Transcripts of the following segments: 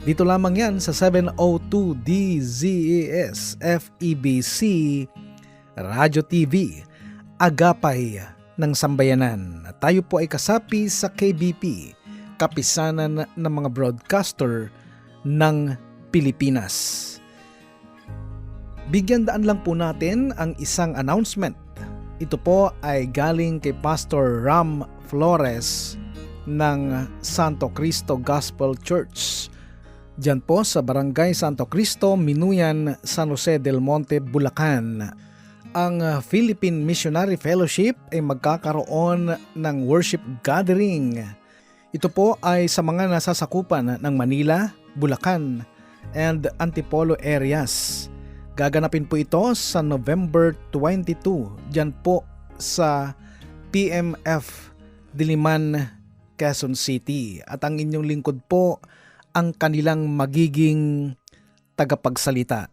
Dito lamang yan sa 702 DZES FEBC Radio TV Agapay ng Sambayanan. Tayo po ay kasapi sa KBP, Kapisanan ng mga Broadcaster ng Pilipinas. Bigyan daan lang po natin ang isang announcement. Ito po ay galing kay Pastor Ram Flores ng Santo Cristo Gospel Church. Diyan po sa Barangay Santo Cristo, Minuyan, San Jose del Monte, Bulacan. Ang uh, Philippine Missionary Fellowship ay magkakaroon ng worship gathering. Ito po ay sa mga nasasakupan ng Manila, Bulacan, and Antipolo areas. Gaganapin po ito sa November 22, dyan po sa PMF Diliman, Quezon City. At ang inyong lingkod po ang kanilang magiging tagapagsalita.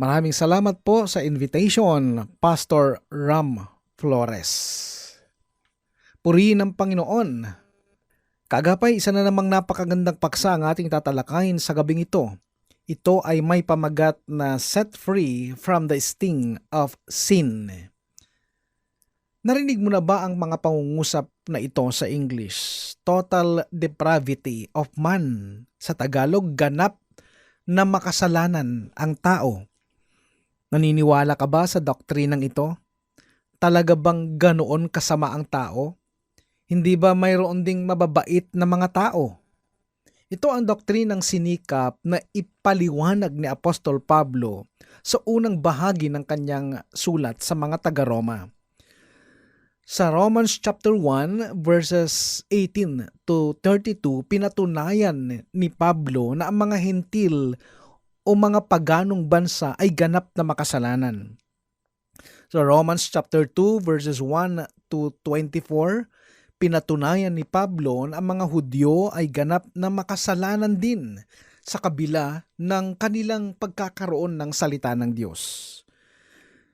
Maraming salamat po sa invitation, Pastor Ram Flores. Purihin ng Panginoon. Kagapay, isa na namang napakagandang paksa ang ating tatalakayin sa gabing ito. Ito ay may pamagat na set free from the sting of sin. Narinig mo na ba ang mga pangungusap na ito sa English? Total depravity of man. Sa Tagalog, ganap na makasalanan ang tao. Naniniwala ka ba sa doktrinang ito? Talaga bang ganoon kasama ang tao? Hindi ba mayroon ding mababait na mga tao? Ito ang doktrinang sinikap na ipaliwanag ni Apostol Pablo sa unang bahagi ng kanyang sulat sa mga taga-Roma. Sa Romans chapter 1 verses 18 to 32, pinatunayan ni Pablo na ang mga hentil o mga paganong bansa ay ganap na makasalanan. Sa Romans chapter 2 verses 1 to 24, pinatunayan ni Pablo na ang mga Hudyo ay ganap na makasalanan din sa kabila ng kanilang pagkakaroon ng salita ng Diyos.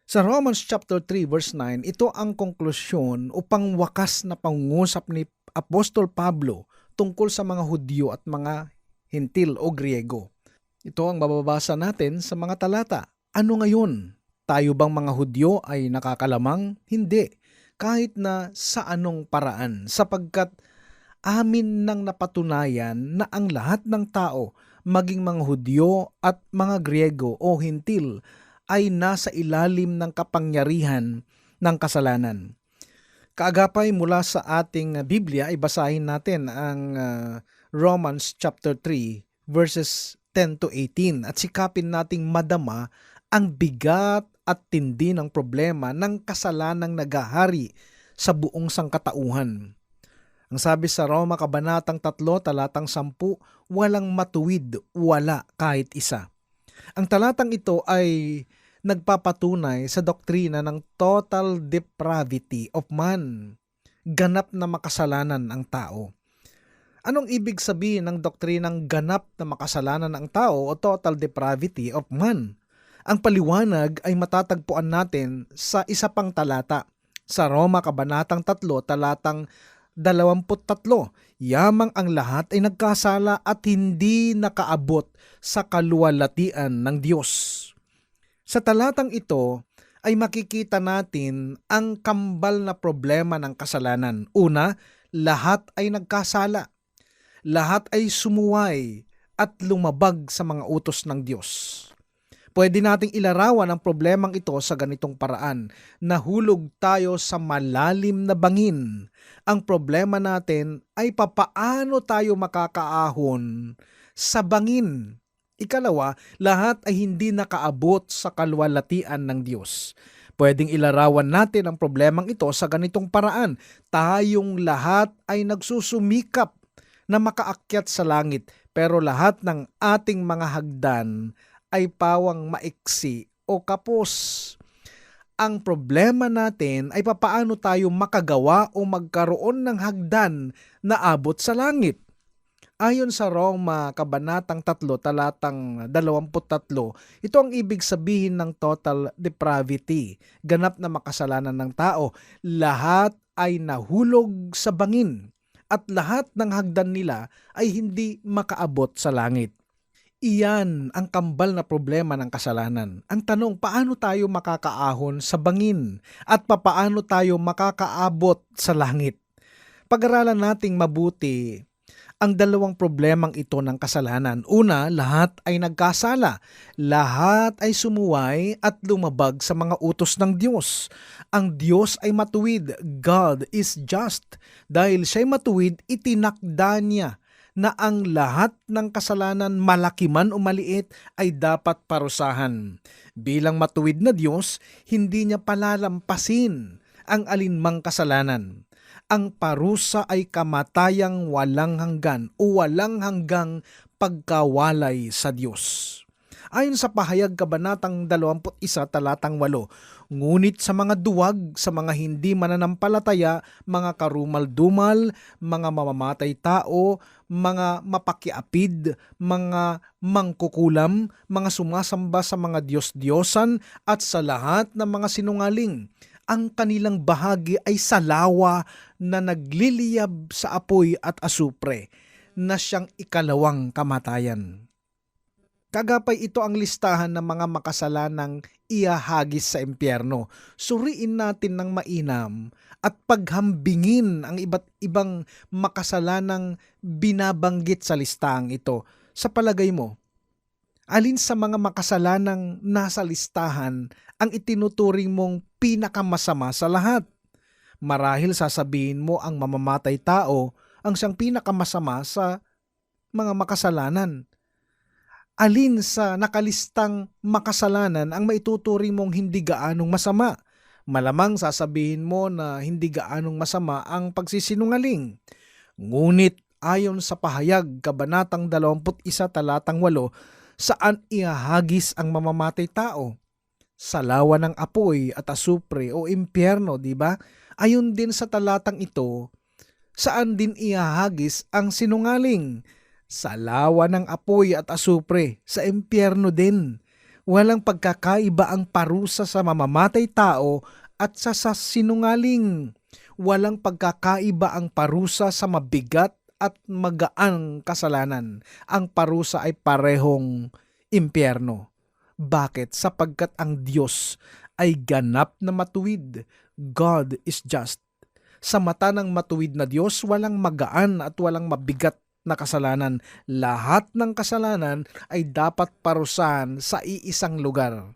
Sa Romans chapter 3 verse 9, ito ang konklusyon upang wakas na pangungusap ni Apostol Pablo tungkol sa mga Hudyo at mga Hentil o Griego. Ito ang mababasa natin sa mga talata. Ano ngayon? Tayo bang mga Hudyo ay nakakalamang? Hindi. Kahit na sa anong paraan sapagkat amin nang napatunayan na ang lahat ng tao, maging mga Hudyo at mga Griego o Hentil, ay nasa ilalim ng kapangyarihan ng kasalanan. Kaagapay mula sa ating Biblia ay basahin natin ang uh, Romans chapter 3 verses 10 to 18 at sikapin nating madama ang bigat at tindi ng problema ng kasalanang nagahari sa buong sangkatauhan. Ang sabi sa Roma Kabanatang 3, talatang 10, walang matuwid, wala kahit isa. Ang talatang ito ay nagpapatunay sa doktrina ng total depravity of man. Ganap na makasalanan ang tao. Anong ibig sabihin ng doktrinang ganap na makasalanan ang tao o total depravity of man? Ang paliwanag ay matatagpuan natin sa isa pang talata sa Roma Kabanatang 3 talatang 23. Yamang ang lahat ay nagkasala at hindi nakaabot sa kaluwalhatian ng Diyos. Sa talatang ito ay makikita natin ang kambal na problema ng kasalanan. Una, lahat ay nagkasala. Lahat ay sumuway at lumabag sa mga utos ng Diyos. Pwede nating ilarawan ang problemang ito sa ganitong paraan. Nahulog tayo sa malalim na bangin. Ang problema natin ay papaano tayo makakaahon sa bangin Ikalawa, lahat ay hindi nakaabot sa kalwalatian ng Diyos. Pwedeng ilarawan natin ang problemang ito sa ganitong paraan. Tayong lahat ay nagsusumikap na makaakyat sa langit pero lahat ng ating mga hagdan ay pawang maiksi o kapos. Ang problema natin ay papaano tayo makagawa o magkaroon ng hagdan na abot sa langit. Ayon sa Roma, Kabanatang 3, talatang 23, ito ang ibig sabihin ng total depravity, ganap na makasalanan ng tao. Lahat ay nahulog sa bangin at lahat ng hagdan nila ay hindi makaabot sa langit. Iyan ang kambal na problema ng kasalanan. Ang tanong, paano tayo makakaahon sa bangin at papaano tayo makakaabot sa langit? Pag-aralan nating mabuti ang dalawang problemang ito ng kasalanan. Una, lahat ay nagkasala. Lahat ay sumuway at lumabag sa mga utos ng Diyos. Ang Diyos ay matuwid. God is just. Dahil siya'y matuwid, itinakda niya na ang lahat ng kasalanan, malaki man o maliit, ay dapat parusahan. Bilang matuwid na Diyos, hindi niya palalampasin ang alinmang kasalanan ang parusa ay kamatayang walang hanggan o walang hanggang pagkawalay sa Diyos. Ayon sa pahayag kabanatang 21 talatang 8, ngunit sa mga duwag, sa mga hindi mananampalataya, mga karumal-dumal, mga mamamatay tao, mga mapakiapid, mga mangkukulam, mga sumasamba sa mga Diyos-Diyosan at sa lahat ng mga sinungaling, ang kanilang bahagi ay salawa na nagliliyab sa apoy at asupre na siyang ikalawang kamatayan. Kagapay ito ang listahan ng mga makasalanang iahagis sa impyerno. Suriin natin ng mainam at paghambingin ang iba't ibang makasalanang binabanggit sa listahang ito. Sa palagay mo, alin sa mga makasalanang nasa listahan ang itinuturing mong pinakamasama sa lahat? Marahil sasabihin mo ang mamamatay tao ang siyang pinakamasama sa mga makasalanan. Alin sa nakalistang makasalanan ang maituturing mong hindi gaanong masama? Malamang sasabihin mo na hindi gaanong masama ang pagsisinungaling. Ngunit ayon sa pahayag kabanatang 21 talatang 8, saan ihahagis ang mamamatay tao? Sa lawa ng apoy at asupre o impyerno, di ba? Ayon din sa talatang ito, saan din ihahagis ang sinungaling? Sa lawa ng apoy at asupre, sa impyerno din. Walang pagkakaiba ang parusa sa mamamatay tao at sa, sinungaling. Walang pagkakaiba ang parusa sa mabigat at magaang kasalanan. Ang parusa ay parehong impyerno. Bakit? Sapagkat ang Diyos ay ganap na matuwid. God is just. Sa mata ng matuwid na Diyos, walang magaan at walang mabigat na kasalanan. Lahat ng kasalanan ay dapat parusahan sa iisang lugar,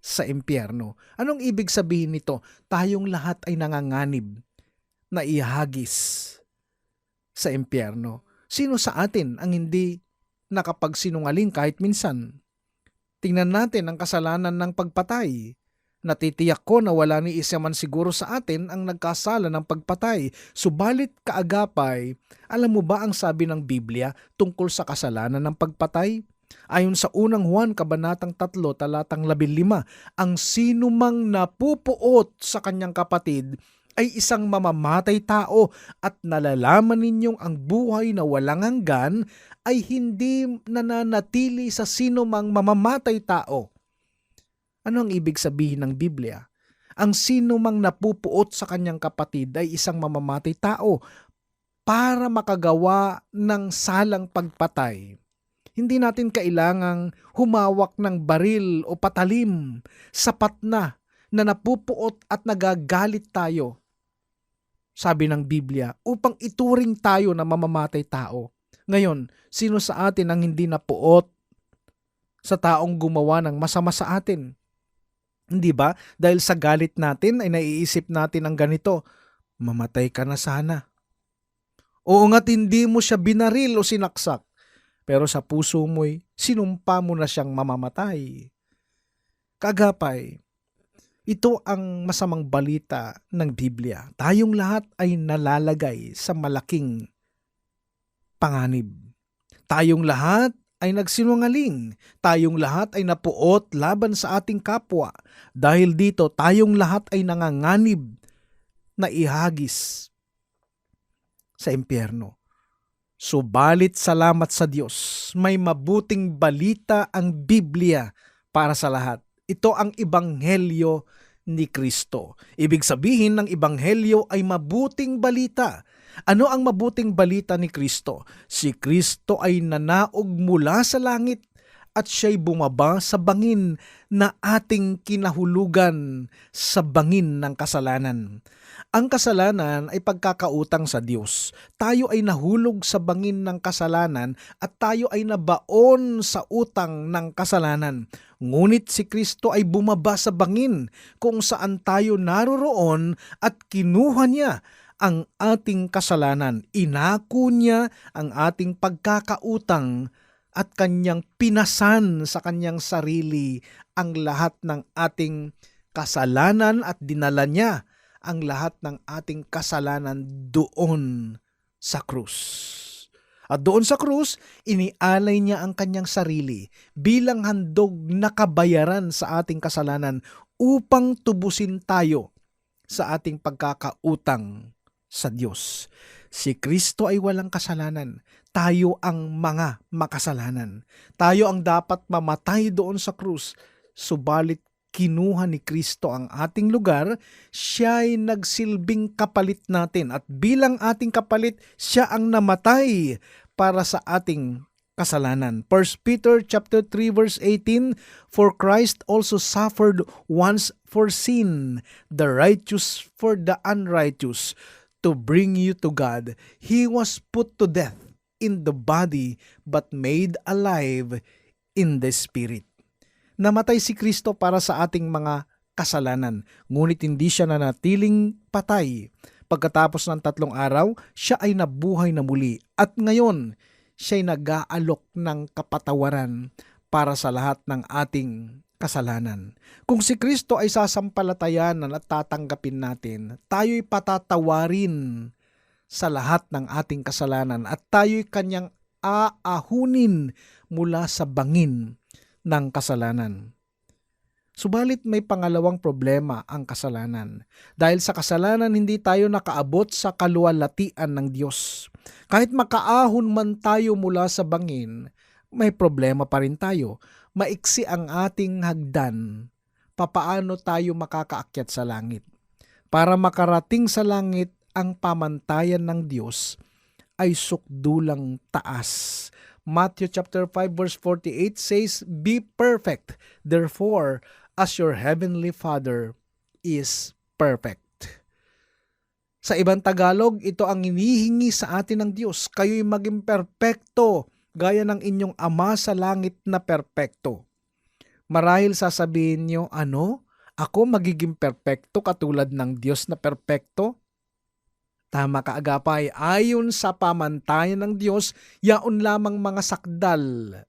sa impyerno. Anong ibig sabihin nito? Tayong lahat ay nanganganib na ihagis sa impyerno. Sino sa atin ang hindi nakapagsinungaling kahit minsan? Tingnan natin ang kasalanan ng pagpatay. Natitiyak ko na wala ni isa man siguro sa atin ang nagkasala ng pagpatay. Subalit kaagapay, alam mo ba ang sabi ng Biblia tungkol sa kasalanan ng pagpatay? Ayon sa unang Juan Kabanatang 3 talatang 15, ang sinumang napupuot sa kanyang kapatid ay isang mamamatay tao at nalalaman ninyong ang buhay na walang hanggan ay hindi nananatili sa sino mang mamamatay tao. Ano ang ibig sabihin ng Biblia? Ang sino mang napupuot sa kanyang kapatid ay isang mamamatay tao para makagawa ng salang pagpatay. Hindi natin kailangang humawak ng baril o patalim. Sapat na na napupuot at nagagalit tayo sabi ng Biblia, upang ituring tayo na mamamatay tao. Ngayon, sino sa atin ang hindi napuot sa taong gumawa ng masama sa atin? Hindi ba? Dahil sa galit natin ay naiisip natin ang ganito, mamatay ka na sana. Oo nga't hindi mo siya binaril o sinaksak, pero sa puso mo'y sinumpa mo na siyang mamamatay. Kagapay, ito ang masamang balita ng Biblia. Tayong lahat ay nalalagay sa malaking panganib. Tayong lahat ay nagsinungaling. Tayong lahat ay napuot laban sa ating kapwa. Dahil dito, tayong lahat ay nanganganib na ihagis sa impyerno. Subalit salamat sa Diyos, may mabuting balita ang Biblia para sa lahat. Ito ang Ibanghelyo ni Kristo. Ibig sabihin ng Ibanghelyo ay mabuting balita. Ano ang mabuting balita ni Kristo? Si Kristo ay nanaog mula sa langit at siya'y bumaba sa bangin na ating kinahulugan sa bangin ng kasalanan. Ang kasalanan ay pagkakautang sa Diyos. Tayo ay nahulog sa bangin ng kasalanan at tayo ay nabaon sa utang ng kasalanan. Ngunit si Kristo ay bumaba sa bangin kung saan tayo naroroon at kinuha niya ang ating kasalanan. Inako niya ang ating pagkakautang at kanyang pinasan sa kanyang sarili ang lahat ng ating kasalanan at dinala niya ang lahat ng ating kasalanan doon sa krus. At doon sa krus, inialay niya ang kanyang sarili bilang handog na kabayaran sa ating kasalanan upang tubusin tayo sa ating pagkakautang sa Diyos. Si Kristo ay walang kasalanan. Tayo ang mga makasalanan. Tayo ang dapat mamatay doon sa krus. Subalit kinuha ni Kristo ang ating lugar, siya ay nagsilbing kapalit natin at bilang ating kapalit, siya ang namatay para sa ating kasalanan. 1 Peter chapter 3 verse 18 For Christ also suffered once for sin, the righteous for the unrighteous, to bring you to God. He was put to death in the body but made alive in the spirit. Namatay si Kristo para sa ating mga kasalanan, ngunit hindi siya nanatiling patay. Pagkatapos ng tatlong araw, siya ay nabuhay na muli at ngayon siya'y nag-aalok ng kapatawaran para sa lahat ng ating kasalanan. Kung si Kristo ay sasampalatayanan at tatanggapin natin, tayo'y patatawarin sa lahat ng ating kasalanan at tayo'y kanyang aahunin mula sa bangin ng kasalanan. Subalit may pangalawang problema ang kasalanan. Dahil sa kasalanan hindi tayo nakaabot sa kaluwalhatian ng Diyos. Kahit makaahon man tayo mula sa bangin, may problema pa rin tayo. Maiksi ang ating hagdan. Papaano tayo makakaakyat sa langit? Para makarating sa langit ang pamantayan ng Diyos ay sukdulang taas Matthew chapter 5 verse 48 says, Be perfect, therefore, as your heavenly Father is perfect. Sa ibang Tagalog, ito ang inihingi sa atin ng Diyos. Kayo'y maging perpekto, gaya ng inyong Ama sa langit na perpekto. Marahil sasabihin niyo, ano? Ako magiging perpekto katulad ng Diyos na perpekto? Tama ka agapay, ayon sa pamantayan ng Diyos, yaon lamang mga sakdal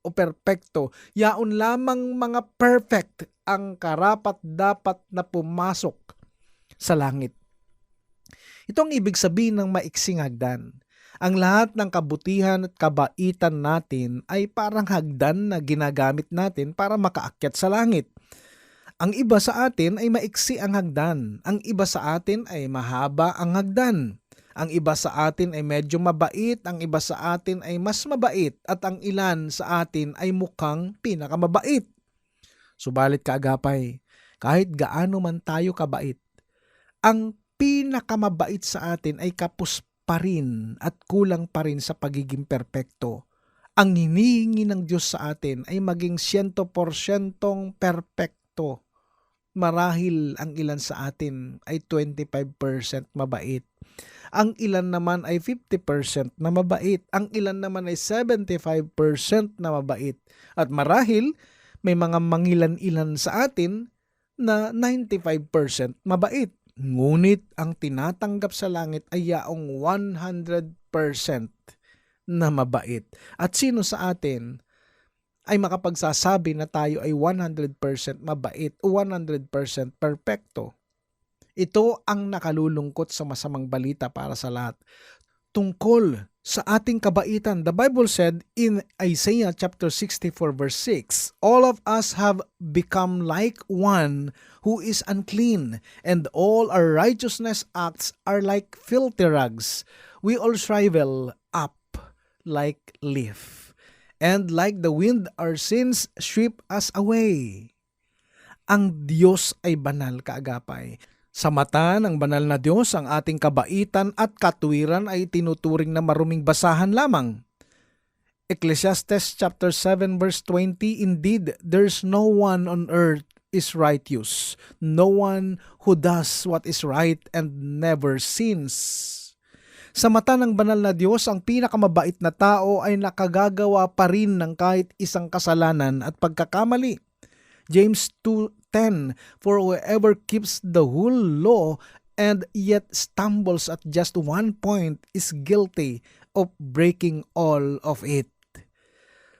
o perpekto, yaon lamang mga perfect ang karapat dapat na pumasok sa langit. Ito ang ibig sabihin ng maiksing hagdan. Ang lahat ng kabutihan at kabaitan natin ay parang hagdan na ginagamit natin para makaakyat sa langit. Ang iba sa atin ay maiksi ang hagdan. Ang iba sa atin ay mahaba ang hagdan. Ang iba sa atin ay medyo mabait, ang iba sa atin ay mas mabait, at ang ilan sa atin ay mukhang pinakamabait. Subalit kaagapay, kahit gaano man tayo kabait, ang pinakamabait sa atin ay kapos pa rin at kulang pa rin sa pagiging perpekto. Ang hinihingi ng Diyos sa atin ay maging 100% perpekto. Marahil ang ilan sa atin ay 25% mabait ang ilan naman ay 50% na mabait. Ang ilan naman ay 75% na mabait. At marahil, may mga mangilan-ilan sa atin na 95% mabait. Ngunit ang tinatanggap sa langit ay yaong 100% na mabait. At sino sa atin ay makapagsasabi na tayo ay 100% mabait o 100% perpekto? Ito ang nakalulungkot sa masamang balita para sa lahat. tungkol sa ating kabaitan. The Bible said in Isaiah chapter 64 verse 6, All of us have become like one who is unclean, and all our righteousness acts are like filthy rags. We all shrivel up like leaf, and like the wind our sins sweep us away. Ang Diyos ay banal kaagapay. Sa mata ng banal na Diyos, ang ating kabaitan at katuwiran ay tinuturing na maruming basahan lamang. Ecclesiastes chapter 7 verse 20, Indeed, there's no one on earth is righteous, no one who does what is right and never sins. Sa mata ng banal na Diyos, ang pinakamabait na tao ay nakagagawa pa rin ng kahit isang kasalanan at pagkakamali. James 2:10 For whoever keeps the whole law and yet stumbles at just one point is guilty of breaking all of it.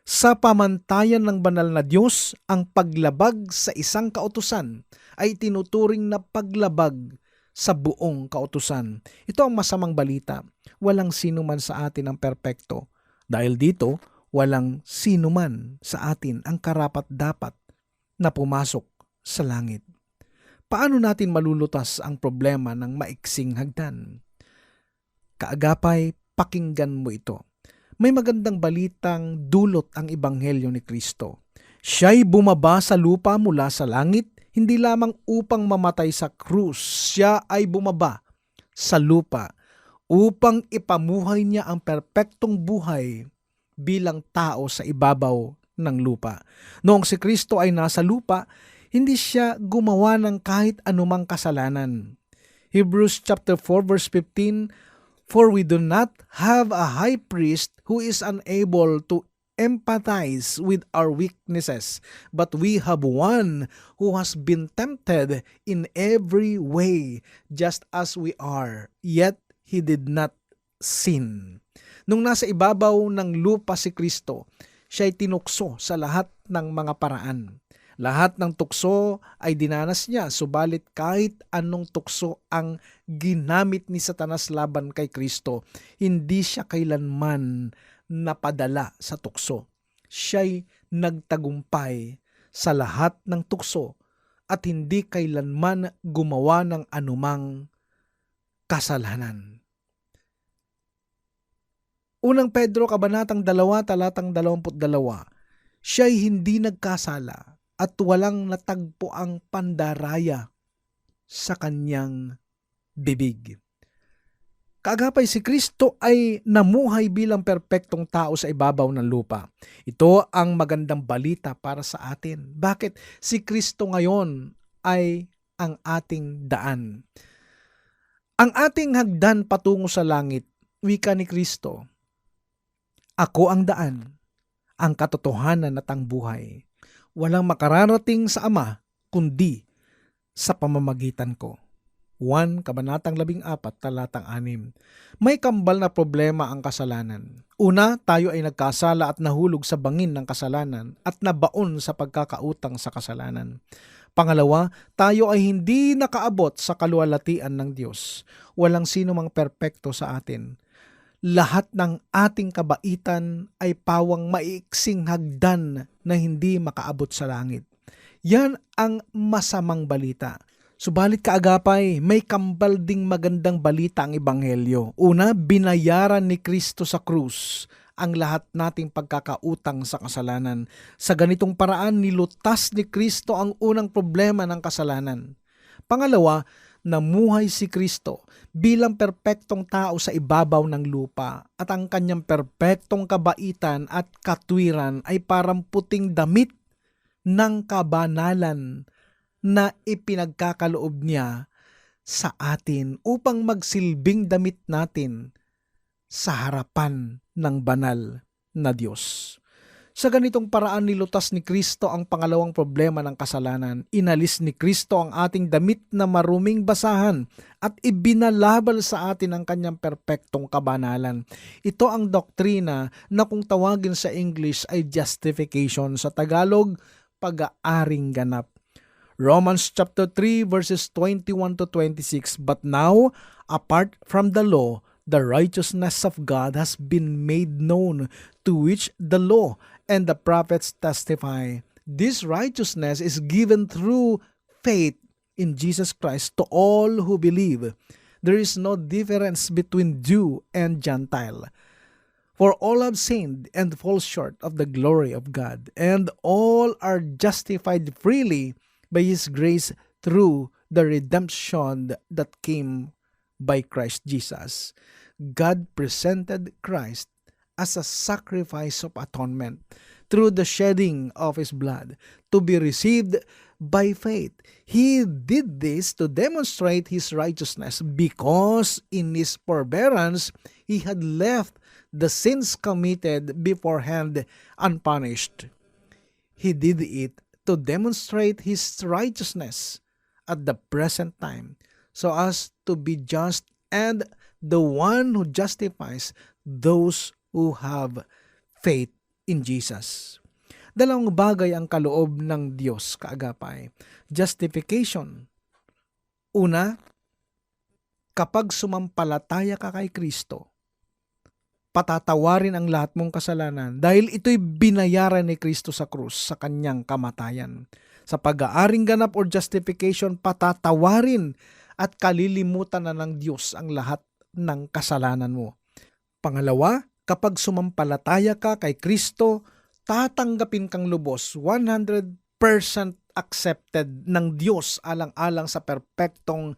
Sa pamantayan ng banal na Diyos, ang paglabag sa isang kautusan ay tinuturing na paglabag sa buong kautusan. Ito ang masamang balita. Walang sino man sa atin ang perpekto. Dahil dito, walang sino man sa atin ang karapat-dapat na pumasok sa langit. Paano natin malulutas ang problema ng maiksing hagdan? Kaagapay, pakinggan mo ito. May magandang balitang dulot ang ebanghelyo ni Kristo. Siya'y bumaba sa lupa mula sa langit, hindi lamang upang mamatay sa krus. Siya ay bumaba sa lupa upang ipamuhay niya ang perpektong buhay bilang tao sa ibabaw ng lupa. Noong si Kristo ay nasa lupa, hindi siya gumawa ng kahit anumang kasalanan. Hebrews chapter 4 verse 15 For we do not have a high priest who is unable to empathize with our weaknesses, but we have one who has been tempted in every way, just as we are, yet he did not sin. Nung nasa ibabaw ng lupa si Kristo, siya'y tinukso sa lahat ng mga paraan. Lahat ng tukso ay dinanas niya, subalit kahit anong tukso ang ginamit ni Satanas laban kay Kristo, hindi siya kailanman napadala sa tukso. Siya'y nagtagumpay sa lahat ng tukso at hindi kailanman gumawa ng anumang kasalanan. Unang Pedro Kabanatang 2, talatang 22, siya'y hindi nagkasala at walang natagpo ang pandaraya sa kanyang bibig. Kaagapay si Kristo ay namuhay bilang perpektong tao sa ibabaw ng lupa. Ito ang magandang balita para sa atin. Bakit si Kristo ngayon ay ang ating daan? Ang ating hagdan patungo sa langit, wika ni Kristo, Ako ang daan, ang katotohanan at ang buhay. Walang makararating sa Ama kundi sa pamamagitan ko. 1 Kabanatang 14, talatang 6. May kambal na problema ang kasalanan. Una, tayo ay nagkasala at nahulog sa bangin ng kasalanan at nabaon sa pagkakautang sa kasalanan. Pangalawa, tayo ay hindi nakaabot sa kaluwalhatian ng Diyos. Walang sino mang perpekto sa atin. Lahat ng ating kabaitan ay pawang maiksing hagdan na hindi makaabot sa langit. Yan ang masamang balita. Subalit kaagapay, may kambal ding magandang balita ang Ebanghelyo. Una, binayaran ni Kristo sa krus ang lahat nating pagkakautang sa kasalanan. Sa ganitong paraan, nilutas ni Kristo ang unang problema ng kasalanan. Pangalawa, namuhay si Kristo bilang perpektong tao sa ibabaw ng lupa at ang kanyang perpektong kabaitan at katwiran ay parang puting damit ng kabanalan na ipinagkakaloob niya sa atin upang magsilbing damit natin sa harapan ng banal na Diyos. Sa ganitong paraan nilutas ni Kristo ang pangalawang problema ng kasalanan. Inalis ni Kristo ang ating damit na maruming basahan at ibinalabal sa atin ang kanyang perpektong kabanalan. Ito ang doktrina na kung tawagin sa English ay justification. Sa Tagalog, pag-aaring ganap. Romans chapter 3 verses 21 to 26 But now apart from the law the righteousness of God has been made known, to which the law and the prophets testify. This righteousness is given through faith in Jesus Christ to all who believe. There is no difference between Jew and Gentile. For all have sinned and fall short of the glory of God, and all are justified freely by His grace through the redemption that came by Christ Jesus. God presented Christ as a sacrifice of atonement through the shedding of His blood to be received by faith. He did this to demonstrate His righteousness because in His forbearance He had left the sins committed beforehand unpunished. He did it to demonstrate His righteousness at the present time so as to be just and the one who justifies those who have faith in Jesus. Dalawang bagay ang kaloob ng Diyos kaagapay. Justification. Una, kapag sumampalataya ka kay Kristo, patatawarin ang lahat mong kasalanan dahil ito'y binayaran ni Kristo sa krus sa kanyang kamatayan. Sa pag-aaring ganap or justification, patatawarin at kalilimutan na ng Diyos ang lahat ng kasalanan mo. Pangalawa, kapag sumampalataya ka kay Kristo, tatanggapin kang lubos 100% accepted ng Diyos alang-alang sa perpektong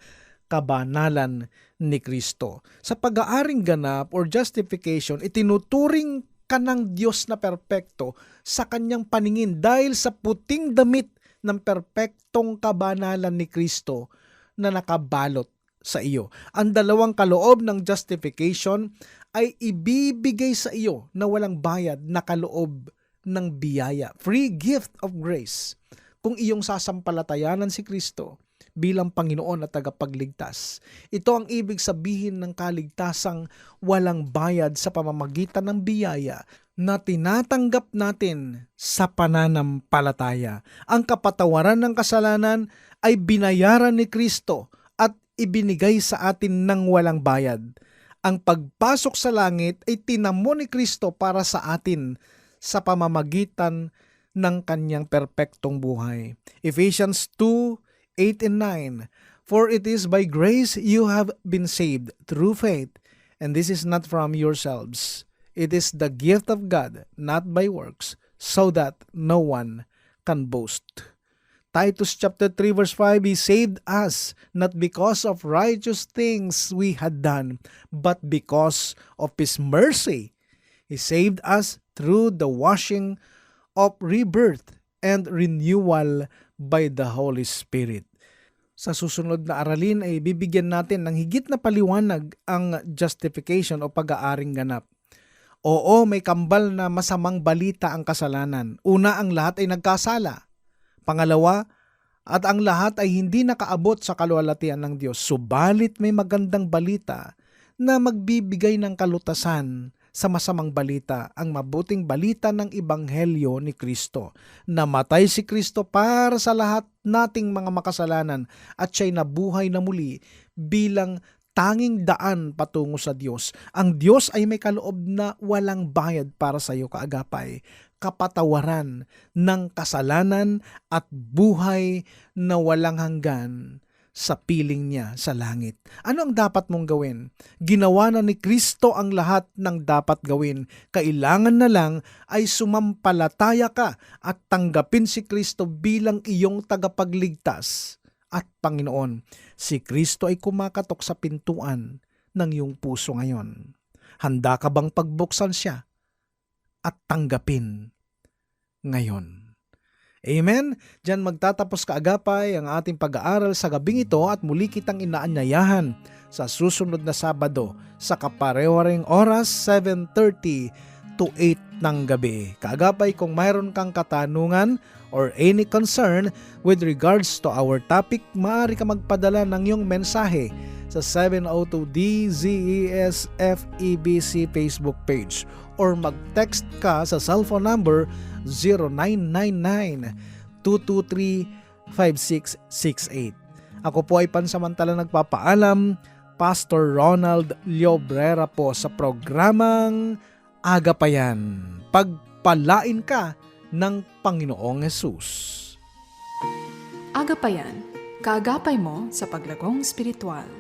kabanalan ni Kristo. Sa pag-aaring ganap or justification, itinuturing ka ng Diyos na perpekto sa kanyang paningin dahil sa puting damit ng perpektong kabanalan ni Kristo na nakabalot sa iyo. Ang dalawang kaloob ng justification ay ibibigay sa iyo na walang bayad na kaloob ng biyaya. Free gift of grace. Kung iyong sasampalatayanan si Kristo bilang Panginoon at tagapagligtas. Ito ang ibig sabihin ng kaligtasang walang bayad sa pamamagitan ng biyaya na tinatanggap natin sa pananampalataya. Ang kapatawaran ng kasalanan ay binayaran ni Kristo at ibinigay sa atin ng walang bayad. Ang pagpasok sa langit ay tinamo ni Kristo para sa atin sa pamamagitan ng kanyang perpektong buhay. Ephesians 2, 8 and 9 For it is by grace you have been saved through faith, and this is not from yourselves. It is the gift of God, not by works, so that no one can boast. Titus chapter 3 verse 5, He saved us not because of righteous things we had done, but because of His mercy. He saved us through the washing of rebirth and renewal by the Holy Spirit. Sa susunod na aralin ay bibigyan natin ng higit na paliwanag ang justification o pag-aaring ganap. Oo, may kambal na masamang balita ang kasalanan. Una, ang lahat ay nagkasala. Pangalawa, at ang lahat ay hindi nakaabot sa kaluwalhatian ng Diyos. Subalit may magandang balita na magbibigay ng kalutasan sa masamang balita, ang mabuting balita ng Ibanghelyo ni Kristo. Namatay si Kristo para sa lahat nating mga makasalanan at siya'y nabuhay na muli bilang tanging daan patungo sa Diyos. Ang Diyos ay may kaloob na walang bayad para sa iyo kaagapay kapatawaran ng kasalanan at buhay na walang hanggan sa piling niya sa langit. Ano ang dapat mong gawin? Ginawa na ni Kristo ang lahat ng dapat gawin. Kailangan na lang ay sumampalataya ka at tanggapin si Kristo bilang iyong tagapagligtas at Panginoon. Si Kristo ay kumakatok sa pintuan ng iyong puso ngayon. Handa ka bang pagbuksan siya at tanggapin ngayon? Amen? Diyan magtatapos kaagapay ang ating pag-aaral sa gabing ito at muli kitang inaanyayahan sa susunod na Sabado sa kaparehoreng oras 7.30 to 8 ng gabi. Kaagapay kung mayroon kang katanungan or any concern with regards to our topic, maaari ka magpadala ng iyong mensahe sa 702 DZES Facebook page or mag-text ka sa cellphone number 0999-223-5668. Ako po ay pansamantala nagpapaalam. Pastor Ronald Llobrera po sa programang Agapayan. Pagpalain ka ng Panginoong Yesus. Agapayan, kaagapay mo sa paglagong spiritual.